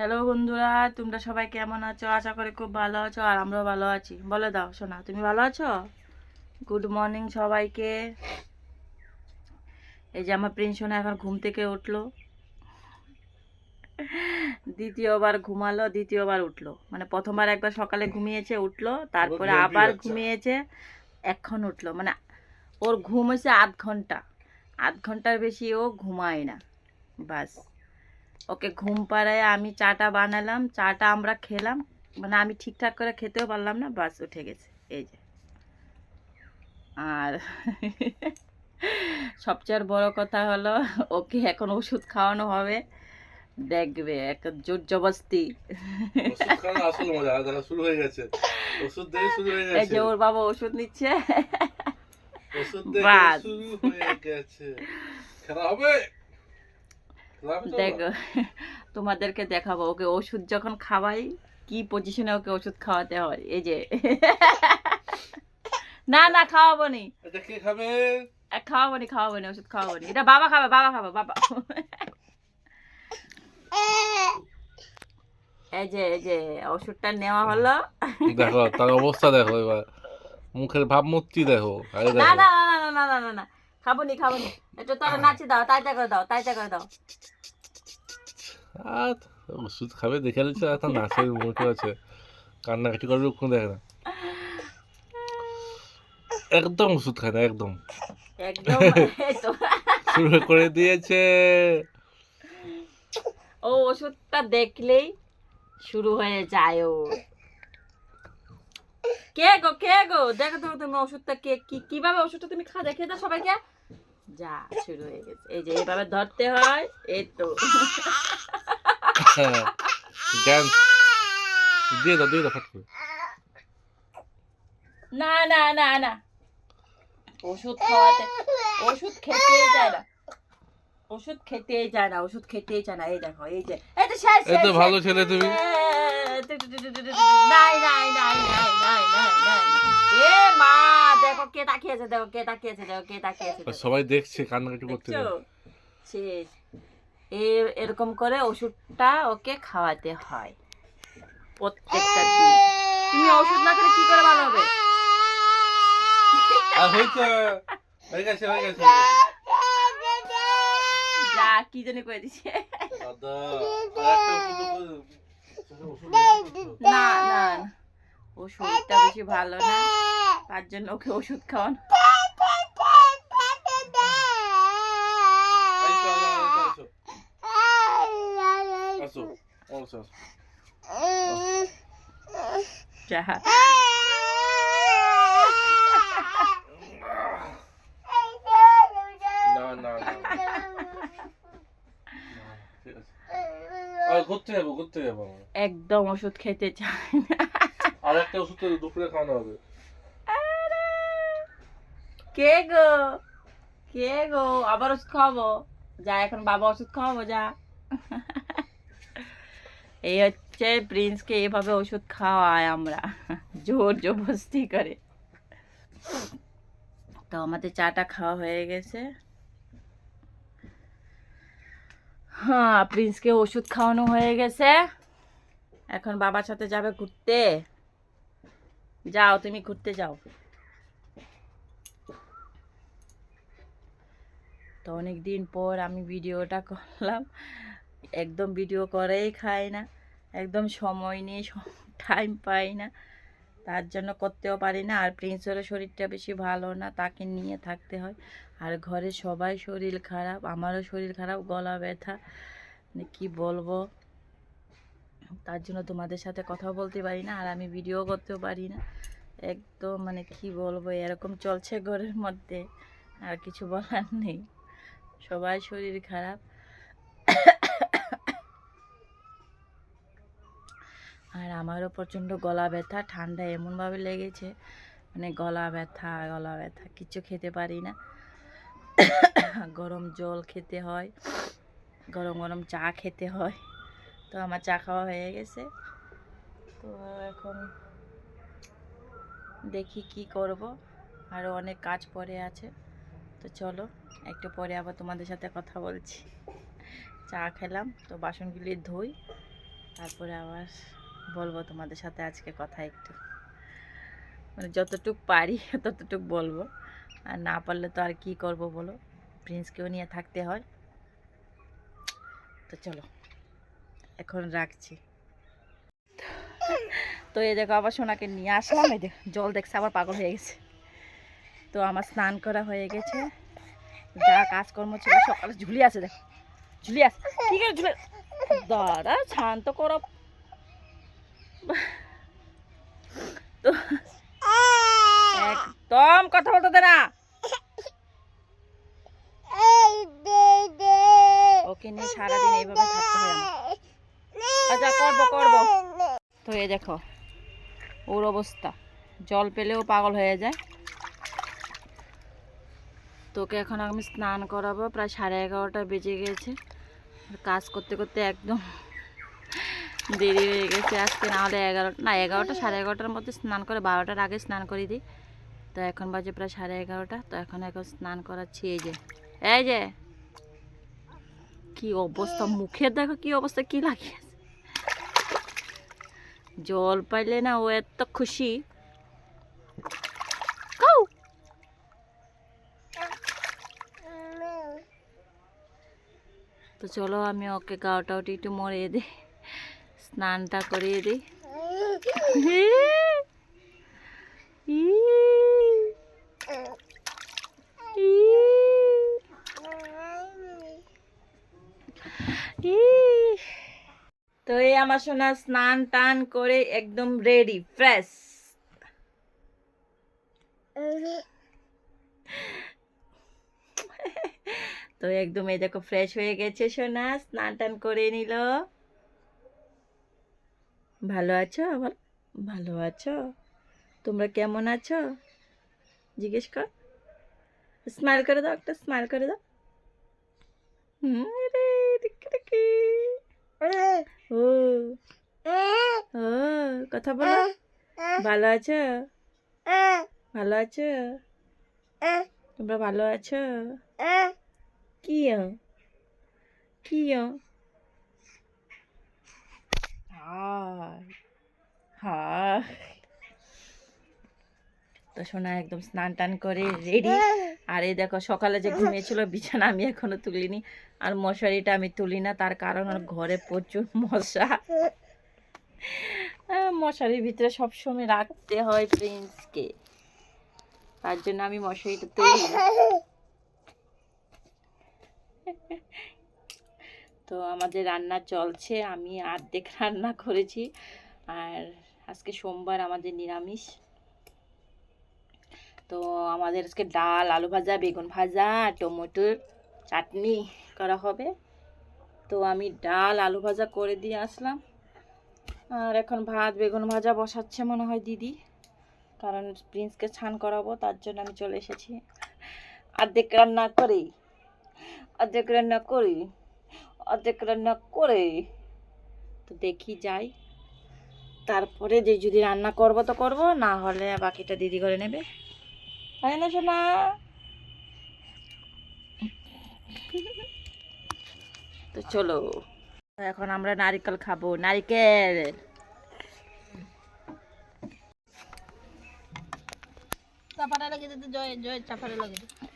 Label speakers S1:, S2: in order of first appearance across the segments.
S1: Hello বন্ধুরা তোমরা সবাই কেমন আছো? আশা করি খুব ভালো আছো আর আমরাও ভালো আছি। বলে দাও সোনা তুমি ভালো আছো? গুড মর্নিং সবাইকে। এই যে আমার প্রিন্স সোনা এখন ঘুম থেকে উঠল। দ্বিতীয়বার ঘুমালো দ্বিতীয়বার উঠল। মানে প্রথমবার একবার সকালে ঘুমিয়েছে উঠল তারপরে আবার ঘুমিয়েছে এখন উঠল। মানে ওর ঘুম হয়েছে আধ ঘণ্টা। আধ ঘণ্টার বেশি ও ঘুমায় না। বাস। ওকে ঘুম পাড়ায় আমি চাটা বানালাম চাটা আমরা খেলাম মানে আমি ঠিকঠাক করে খেতেও পারলাম না বাস উঠে গেছে এই যে। আর সবচেয়ে বড় কথা হলো ওকে এখন ওষুধ খাওয়ানো হবে। দেখবে এক জোর জবস্তি
S2: ওষুধ শুরু হয়ে গেছে। শুরু হয়ে
S1: এই যে ওর বাবা ওষুধ নিচ্ছে।
S2: ওষুধ শুরু হয়ে গেছে। খেলা হবে।
S1: দেখো তোমাদেরকে দেখাবো ওকে ওষুধ যখন খাওয়াই কি পজিশনে ওকে ওষুধ খাওয়াতে হয় এই যে। না না খাওয়াবো নি। খাওয়াবো নি খাওয়াবো নি ওষুধ খাওয়াবো নি। এটা বাবা খাবে বাবা খাবে বাবা। এই যে এই যে ওষুধটা নেওয়া হলো।
S2: দেখো তার অবস্থা দেখো এবার। মুখের ভাবমূর্তি দেখো আরে
S1: না
S2: দেখো।
S1: না না না না না না না। খাব নি খাব নি একটু তারা নাচি দাও তাইটা করে দাও তাইটা করে দাও।
S2: আর ওষুধ খাবে দেখে নিচ্ছে একটা নাচের মুখে আছে। কান্নাকাটি করবে ওখানে দেখে না। একদম ওষুধ খায় না একদম।
S1: একদম
S2: শুরু করে দিয়েছে।
S1: ও ওষুধটা দেখলেই শুরু হয়ে যায় ও। কে গো কে গো? দেখো তো তুমি ওষুধটা কে কি কীভাবে ওষুধটা তুমি খা দেখে দাও সবাইকে। যা শুরু হয়ে গেছে। এই যে এইভাবে ধরতে হয় এই তো।
S2: দিয়ে দাও দিয়ে দাও ফট করে।
S1: না না না না। ওষুধ খাওয়াতে ওষুধ খেতেই চায় না। ওষুধ খেতেই চায় না ওষুধ খেতেই চায় না। এই দেখো এই যে এই তো
S2: ভালো ছেলে তুমি।
S1: নাই নাই নাই নাই নাই নাই নাই এ মা দেখো কে তাকিয়েছে দেখো কে তাকিয়েছে দেখো কে তাকিয়েছে
S2: সবাই দেখছে কান্নাকাটি করতে
S1: শেষ এ- এরকম করে ওষুধটা ওকে খাওয়াতে হয়। প্রত্যেকটা দিন। তুমি ওষুধ না করে কি করে ভালো হবে? যা কি জানি করে দিছে। না না। ও শরীরটা বেশি ভালো না তার জন্য ওকে ওষুধ খাওয়ান
S2: এই আসো, আসো, আসো। আসো, আসো, আসো।
S1: যা
S2: না না না না, ঠিক আছে। আর ঘুরতে যাব ঘুরতে যাব
S1: একদম ওষুধ খেতে চায় না।
S2: আর একটা ওষুধ তো দুপুরে খাওয়ানো হবে।
S1: কে গো? কে গো? আবার ওষুধ খাওয়াবো? যা এখন বাবা ওষুধ খাওয়াবো যা। এই হচ্ছে প্রিন্সকে এভাবে ওষুধ খাওয়ায় আমরা। জোর জবরদস্তি করে। তো আমাদের চাটা খাওয়া হয়ে গেছে। হ্যাঁ প্রিন্সকে ওষুধ খাওয়ানো হয়ে গেছে। এখন বাবার সাথে যাবে ঘুরতে। যাও, তুমি ঘুরতে যাও। তো অনেক দিন পর আমি ভিডিওটা করলাম। একদম ভিডিও করেই খাই না। একদম সময় নিয়ে টাইম পাই না। তার জন্য করতেও পারি না। আর প্রিন্সেরও শরীরটা বেশি ভালো না, তাকে নিয়ে থাকতে হয়। আর ঘরে সবাই শরীর খারাপ, আমারও শরীর খারাপ, গলা ব্যথা মানে কী বলব? তার জন্য তোমাদের সাথে কথা বলতে পারি না, আর আমি ভিডিও করতেও পারি না। একদম মানে কি বলব, এরকম চলছে ঘরের মধ্যে, আর কিছু বলার নেই। সবাই শরীর খারাপ। আর আমারও প্রচণ্ড গলা ব্যথা, ঠান্ডা এমনভাবে লেগেছে মানে গলা ব্যথা গলা ব্যথা কিছু খেতে পারি না। গরম জল খেতে হয়, গরম গরম চা খেতে হয়, তো আমার চা খাওয়া হয়ে গেছে। তো এখন দেখি কি করব আরও অনেক কাজ পড়ে আছে, তো চলো একটু পরে আবার তোমাদের সাথে কথা বলছি। চা খেলাম, তো বাসনগুলি ধুই, তারপরে আবার বলব তোমাদের সাথে আজকে কথা একটু। মানে যতটুক পারি, ততটুক বলব। আর না পারলে তো আর কি করব বলো? প্রিন্সকেও নিয়ে থাকতে হয়। তো চলো, এখন রাখছি। তো এই দেখো, আবার সোনাকে নিয়ে আসলাম। এই দেখো, জল দেখছে, আবার পাগল হয়ে গেছে। তো আমার স্নান করা হয়ে গেছে। যা কাজকর্ম ছিল, সকালে ঝুলি আছে দেখো। ঝুলি আছে। ঠিক আছে ঝুলে দাদা শান্ত করো। তো একদম কথা বলতে দে না। ওকে নিয়ে সারাদিন এইভাবে থাকতে হয় আচ্ছা করব করব। তো এই দেখো ওর অবস্থা। জল পেলেও পাগল হয়ে যায়। তোকে এখন আমি স্নান করাবো। প্রায় সাড়ে এগারোটা বেজে গেছে। কাজ করতে করতে একদম দেরি হয়ে গেছে আজকে না হলে এগারোটা না, এগারোটা, সাড়ে এগারোটার মধ্যে স্নান করে, বারোটার আগে স্নান করে দিই। তো এখন বাজে প্রায় সাড়ে এগারোটা, তো এখন এখন স্নান করাচ্ছি, এই যে। এই যে। কি অবস্থা মুখের দেখো কি অবস্থা, কি লাগিয়েছে। জল পাইলে না ও এত খুশি। তো চলো আমি ওকে গাওটাওটি একটু মরিয়ে দিই। স্নানটা করিয়ে দিই। তো এই আমার সোনা স্নান টান করে একদম রেডি ফ্রেশ তো একদম এই দেখো ফ্রেশ হয়ে গেছে সোনা, স্নান টান করে নিল ভালো আছো? বল ভালো আছো? তোমরা কেমন আছো? জিজ্ঞেস কর। স্মাইল করে দাও একটা স্মাইল করে দাও। হুম, রে। ও ও কথা বলো। ভালো আছো? ভালো আছো? তোমরা ভালো আছো? কি কি হায় তো সোনা একদম স্নান টান করে রেডি। আর এই দেখো, সকালে যে ঘুমিয়েছিল, বিছানা আমি এখনও তুলিনি। আর মশারিটা আমি তুলি না, তার কারণ ওর ঘরে প্রচুর মশা। মশারির ভিতরে সবসময় রাখতে হয় প্রিন্সকে। তার জন্য আমি মশারিটা তুলি না। তো আমাদের রান্না চলছে, আমি অর্ধেক রান্না করেছি। আর আজকে সোমবার আমাদের নিরামিষ। তো আমাদের আজকে ডাল, আলু ভাজা, বেগুন ভাজা টমেটোর চাটনি করা হবে। তো আমি ডাল, আলু ভাজা করে দিয়ে আসলাম। আর এখন ভাত, বেগুন ভাজা বসাচ্ছে মনে হয় দিদি। কারণ প্রিন্সকে ছান করাবো, তার জন্য আমি চলে এসেছি। অর্ধেক রান্না করি। অর্ধেক রান্না করি। অর্ধেক রান্না করে তো দেখি যাই। তারপরে যে যদি রান্না করব তো করব না হলে বাকিটা দিদি করে নেবে। তাই না শোনা তো চলো। এখন আমরা নারিকেল খাব। নারকেল!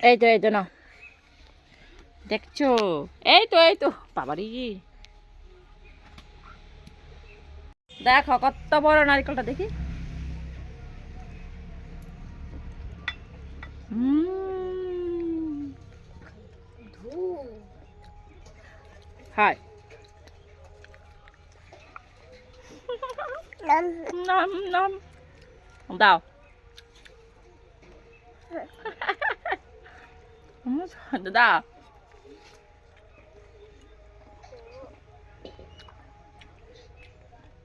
S1: এই তো এই তো না দেখছ? এই তো এই তো বাবারি। দেখো কত বড় নারকেলটা দেখি। হাই। নাম। নাম দাও। হুম,